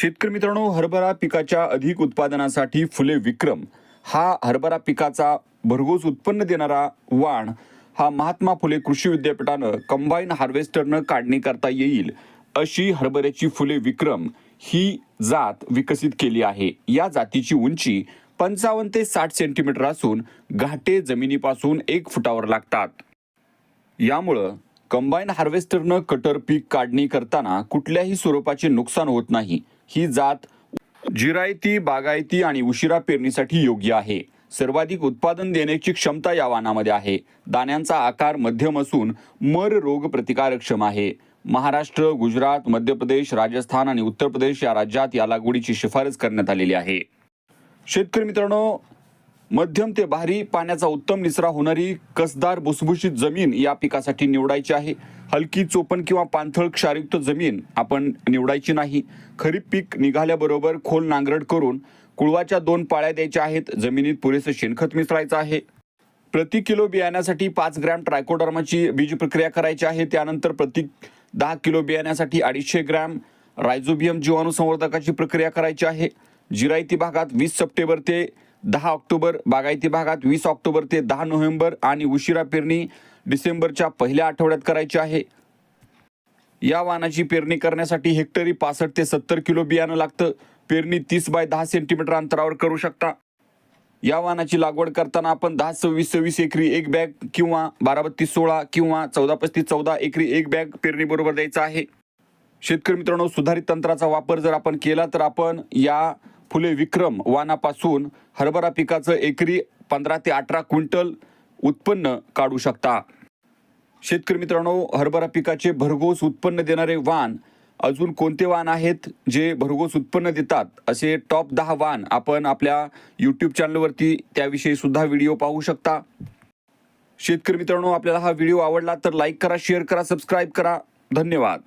शेतकरी मित्रांनो हरभरा पिकाच्या अधिक उत्पादनासाठी फुले विक्रम. हा हरभरा पिकाचा भरघोस उत्पन्न देणारा वाण हा महात्मा फुले कृषी विद्यापीठानं कंबाईन हार्वेस्टरनं काढणी करता येईल अशी हरभऱ्याची फुले विक्रम ही जात विकसित केली आहे. या जातीची उंची पंचावन्न ते साठ सेंटीमीटर असून घाटे जमिनीपासून एक फुटावर लागतात. यामुळं कंबाईन हार्वेस्टरनं कटर पीक काढणी करताना कुठल्याही स्वरूपाचे नुकसान होत नाही. ही जात जिरायती बागायती आणि उशिरा पेरणीसाठी योग्य आहे. सर्वाधिक उत्पादन देण्याची क्षमता या वाणामध्ये आहे. दाण्यांचा आकार मध्यम असून मर रोग प्रतिकारक्षम आहे. महाराष्ट्र गुजरात मध्य प्रदेश राजस्थान आणि उत्तर प्रदेश या राज्यात या लागवडीची शिफारस करण्यात आलेली आहे. शेतकरी मित्रांनो मध्यम ते भारी पाण्याचा उत्तम निचरा होणारी कसदार भुसभुशीत जमीन या पिकासाठी निवडायची आहे. हलकी चोपण किंवा पाणथळ क्षारयुक्त जमीन आपण निवडायची नाही. खरीप पीक निघाल्याबरोबर खोल नांगरट करून कुळवाच्या दोन पाळ्या द्यायच्या आहेत. जमिनीत पुरेसं शेणखत मिसळायचं आहे. प्रति किलो बियाण्यासाठी पाच ग्रॅम ट्रायकोडर्माची बीज प्रक्रिया करायची आहे. त्यानंतर प्रति दहा किलो बियाण्यासाठी अडीचशे ग्रॅम रायझोबियम जीवाणू संवर्धकाची प्रक्रिया करायची आहे. जिरायती भागात वीस सप्टेंबर ते दहा ऑक्टोबर बागायती भागात वीस ऑक्टोबर ते दहा नोव्हेंबर आणि उशिरा पेरणी डिसेंबरच्या पहिल्या आठवड्यात करायची आहे. या वाहनाची पेरणी करण्यासाठी हेक्टरी पासष्ट ते सत्तर किलो बियाणं लागतं. पेरणी तीस बाय दहा सेंटीमीटर अंतरावर करू शकता. या वाहनाची लागवड करताना आपण दहा सव्वीस सव्वीस एकरी एक बॅग किंवा बारा बत्तीस सोळा किंवा चौदा पस्तीस चौदा एकरी एक बॅग पेरणीबरोबर द्यायचा आहे. शेतकरी मित्रांनो सुधारित तंत्राचा वापर जर आपण केला तर आपण या फुले विक्रम वानापासून हरभरा पिकाचं एकरी पंधरा ते अठरा क्विंटल उत्पन्न काढू शकता. शेतकरी मित्रांनो हरभरा पिकाचे भरघोस उत्पन्न देणारे वाण अजून कोणते वाण आहेत जे भरघोस उत्पन्न देतात? असे टॉप दहा वाण आपण आपल्या यूट्यूब चॅनलवरती त्याविषयी सुद्धा व्हिडिओ पाहू शकता. शेतकरी मित्रांनो आपल्याला हा व्हिडिओ आवडला तर लाईक करा शेअर करा सबस्क्राईब करा. धन्यवाद.